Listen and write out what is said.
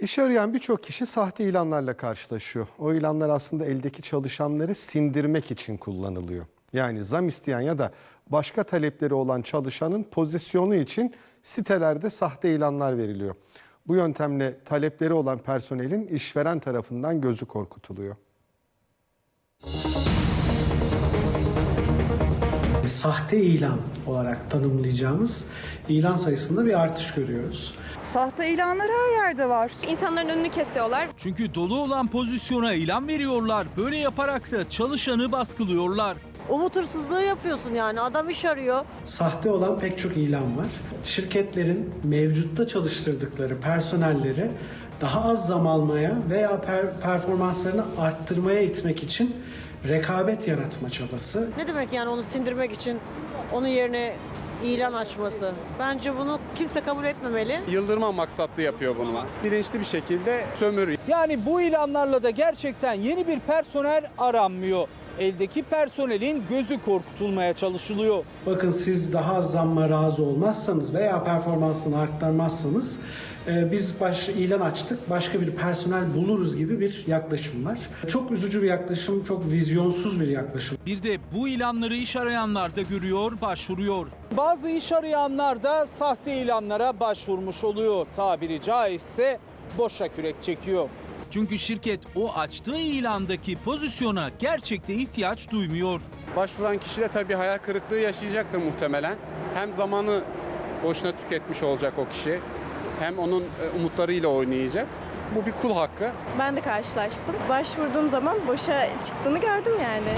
İş arayan birçok kişi sahte ilanlarla karşılaşıyor. O ilanlar aslında eldeki çalışanları sindirmek için kullanılıyor. Yani zam isteyen ya da başka talepleri olan çalışanın pozisyonu için sitelerde sahte ilanlar veriliyor. Bu yöntemle talepleri olan personelin işveren tarafından gözü korkutuluyor. Sahte ilan olarak tanımlayacağımız ilan sayısında bir artış görüyoruz. Sahte ilanlar her yerde var. İnsanların önünü kesiyorlar. Çünkü dolu olan pozisyona ilan veriyorlar. Böyle yaparak da çalışanı baskılıyorlar. Umut hırsızlığı yapıyorsun yani. Adam iş arıyor. Sahte olan pek çok ilan var. Şirketlerin mevcutta çalıştırdıkları personelleri daha az zam almaya veya per- performanslarını arttırmaya itmek için rekabet yaratma çabası. Ne demek yani onu sindirmek için onun yerine ilan açması? Bence bunu kimse kabul etmemeli. Yıldırma maksatlı yapıyor bunu. Bilinçli bir şekilde sömürü. Yani bu ilanlarla da gerçekten yeni bir personel aranmıyor. Eldeki personelin gözü korkutulmaya çalışılıyor. Bakın siz daha az zamma razı olmazsanız veya performansını arttırmazsanız e, biz baş, ilan açtık başka bir personel buluruz gibi bir yaklaşım var. Çok üzücü bir yaklaşım, çok vizyonsuz bir yaklaşım. Bir de bu ilanları iş arayanlar da görüyor, başvuruyor. Bazı iş arayanlar da sahte ilanlara başvurmuş oluyor. Tabiri caizse boşa kürek çekiyor. Çünkü şirket o açtığı ilandaki pozisyona gerçekte ihtiyaç duymuyor. Başvuran kişi de tabii hayal kırıklığı yaşayacaktır muhtemelen. Hem zamanı boşuna tüketmiş olacak o kişi. Hem onun e, umutlarıyla oynayacak. Bu bir kul hakkı. Ben de karşılaştım. Başvurduğum zaman boşa çıktığını gördüm yani.